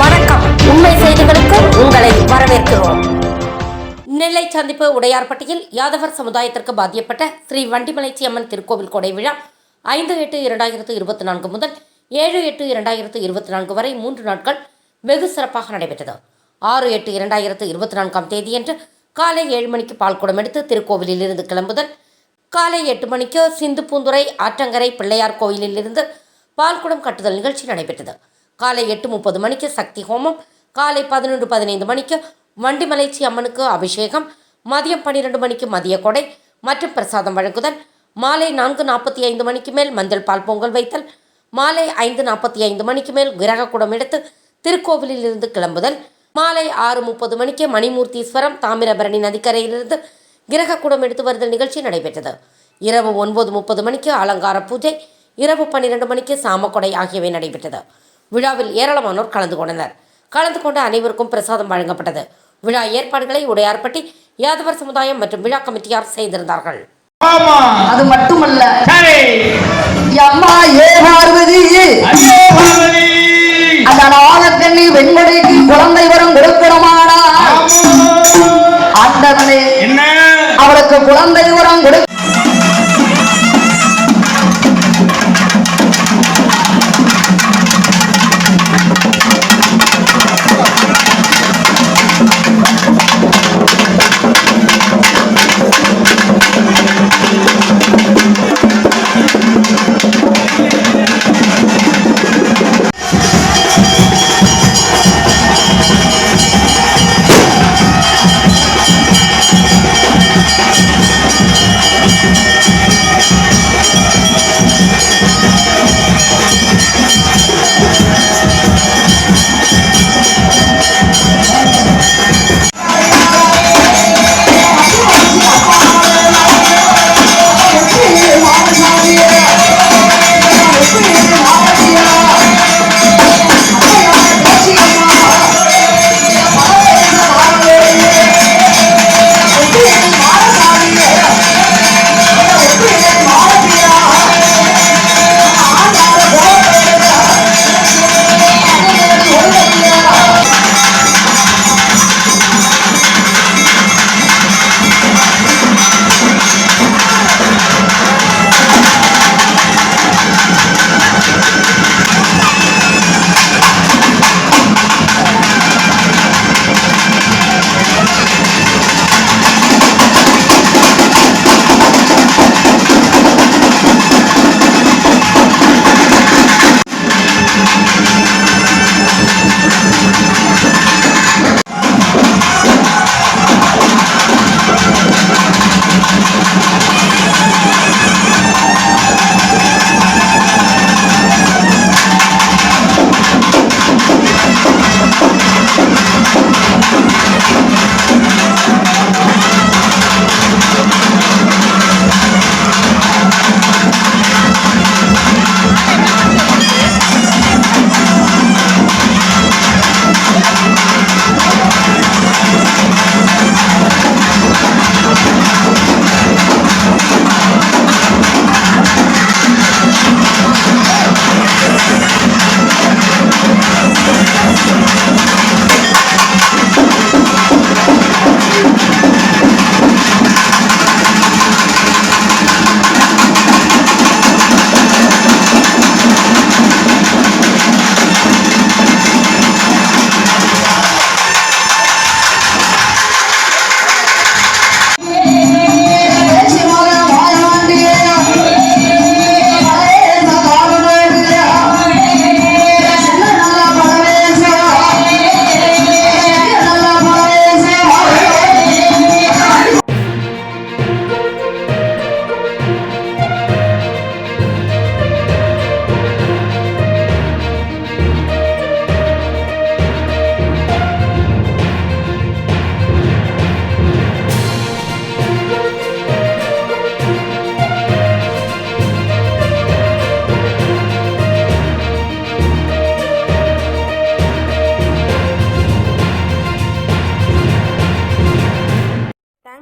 வணக்கம். உண்மை செய்திகளுக்கு உங்களை வரவேற்கிறோம். நெல்லை சந்திப்பு உடையார்பட்டியில் யாதவர் சமுதாயத்திற்கு பாதியப்பட்ட ஸ்ரீ வண்டிமலைச்சி அம்மன் திருக்கோவில் கொடை விழா ஐந்து எட்டு இரண்டாயிரத்து இருபத்தி நான்கு முதல் ஏழு எட்டு இரண்டாயிரத்து இருபத்தி நான்கு வரை மூன்று நாட்கள் வெகு சிறப்பாக நடைபெற்றது. ஆறு எட்டு இரண்டாயிரத்து இருபத்தி நான்காம் தேதியன்று காலை ஏழு மணிக்கு பால்குடம் எடுத்து திருக்கோவிலிலிருந்து கிளம்புதல் காலை எட்டு மணிக்கு சிந்துப்பூந்துறை ஆற்றங்கரை பிள்ளையார் கோயிலிலிருந்து பால்குடம் கட்டுதல் நிகழ்ச்சி நடைபெற்றது. காலை எட்டு முப்பது மணிக்கு சக்தி ஹோமம் காலை பதினொன்று பதினைந்து மணிக்கு வண்டிமலைச்சி அம்மனுக்கு அபிஷேகம் மதியம் பன்னிரெண்டு மணிக்கு மதிய கொடை மற்றும் பிரசாதம் வழங்குதல் மாலை நான்கு நாற்பத்தி ஐந்து மணிக்கு மேல் மஞ்சள் பால் பொங்கல் வைத்தல் மாலை ஐந்து நாற்பத்தி ஐந்து மணிக்கு மேல் கிரக குடம் எடுத்து திருக்கோவிலிலிருந்து கிளம்புதல் மாலை ஆறு முப்பது மணிக்கு மணிமூர்த்தீஸ்வரம் தாமிரபரணி நதிக்கரையிலிருந்து கிரக குடம் எடுத்து வருதல் நிகழ்ச்சி நடைபெற்றது. இரவு ஒன்பது முப்பது மணிக்கு அலங்கார பூஜை இரவு பன்னிரண்டு மணிக்கு சாமக்கொடை ஆகியவை நடைபெற்றது. விழாவில் ஏராளமானோர் கலந்து கொண்டனர். கலந்து கொண்ட அனைவருக்கும் பிரசாதம் வழங்கப்பட்டது. விழா ஏற்பாடுகளை உடையார்பட்டி யாதவர் சமுதாயம் மற்றும் விழா கமிட்டியார் செய்திருந்தார்கள். அது மட்டுமல்ல. சரி. அம்மா ஏ பார்வதி. அந்த நாகக்கண்ணி குழந்தை வரம் கொடுக்கணுமானா என்ன? அவளுக்கு குழந்தை வரம் கொடு